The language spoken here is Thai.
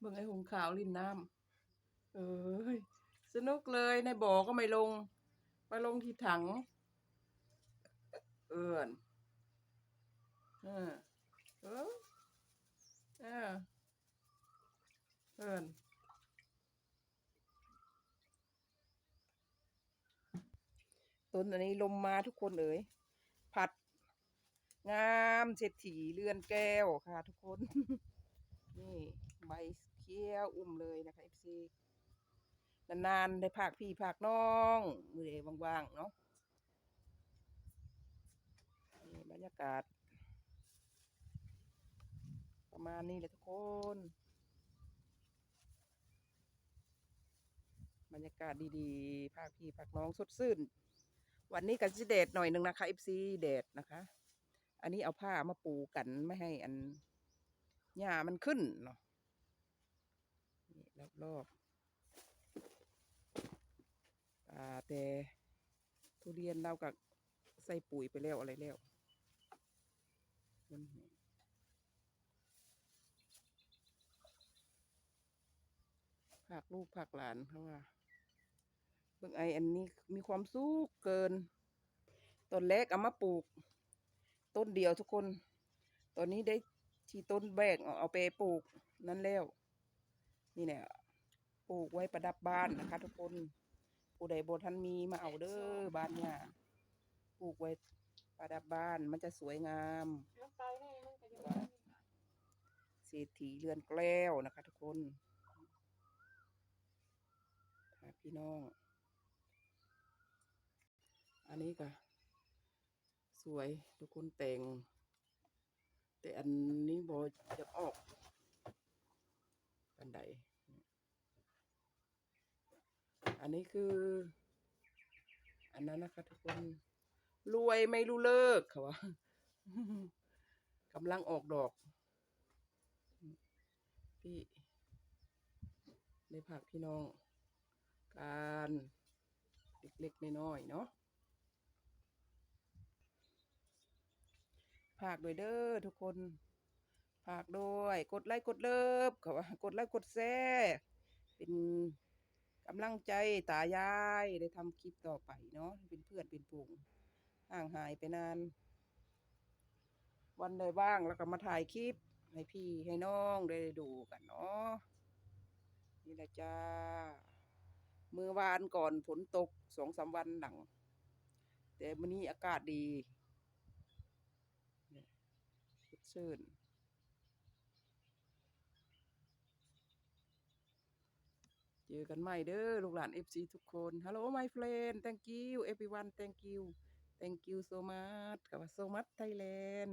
เบิ่งไอ้หงขาวรินน้ำเอ้ยสนุกเลยในบ่อก็ไม่ลงไปลงที่ถัง เอินเออเออเออเอินต้นอันนี้ลมมาทุกคนเอ๋ยผัด งามเศรษฐีเรือนแก้วค่ะทุกคน นี่ เขียวอุ้มเลยนะคะ FC นานๆได้ภาคพี่ภาคน้องมือเดว่างๆเนาะนี่บรรยากาศ ประมาณนี้เลยทุกคน บรรยากาศดีๆ ภาคพี่ภาคน้องสดชื่น วันนี้กันสิแดดหน่อยหนึ่งนะคะ FC แดดนะคะ อันนี้เอาผ้ามาปูกันไม่ให้อันหญ้ามันขึ้นเนาะ รอบๆอ่าแต่ทุเรียนเรากับใส่ปุ๋ยไปแล้วอะไรแล้วมันผักลูกผักหลานเขาว่าเบิ่งไออันนี้มีความสุขเกินต้นเล็กเอามาปลูก ต้นเดียวทุกคน ตอนนี้ได้ที่ต้นแบกเอาเอาไปปลูกนั่นแล้ว นี่เนี่ยปลูกไว้ประดับบ้านนะคะ ทุกคนผู้ใดบทันมีมาเอาเด้อบ้านเนี่ยปลูกไว้ประดับบ้านมันจะสวยงามมันไปแน่มันก็อยู่เศรษฐีเรือนแก้วนะคะ ทุกคนค่ะพี่น้อง อันนี้ก็สวยทุกคนแต่ง แต่อันนี้บอจะออกบันได อั นนี้คือ อันนั้นนะคะทุกคน รวยไม่รู้เลิกค่ะวะกำลังออกดอก พี่ในผักพี่น้อง การเล็กๆน้อยๆเนาะฝากด้วยเด้อทุกคนฝากด้วย กดไลค์กดเลิฟเขาว่ากดไลค์กดแชร์เป็น กำลังใจตายายได้ทำคลิปต่อไปเนาะเป็นเพื่อนเป็นปุ่งห่างหายไปนาน วันใดว่างแล้วก็มาถ่ายคลิป ให้พี่ให้น้องได้ดูกันเนาะนี่แหละจ้ามือวานก่อนฝนตกสองสามวันหลัง แต่วันนี้อากาศดีสดชื่น เจอกันใหม่เด้อลูกหลาน FC ทุกคน Hello my friend thank you everyone thank you thank you so much กับว่า so much Thailand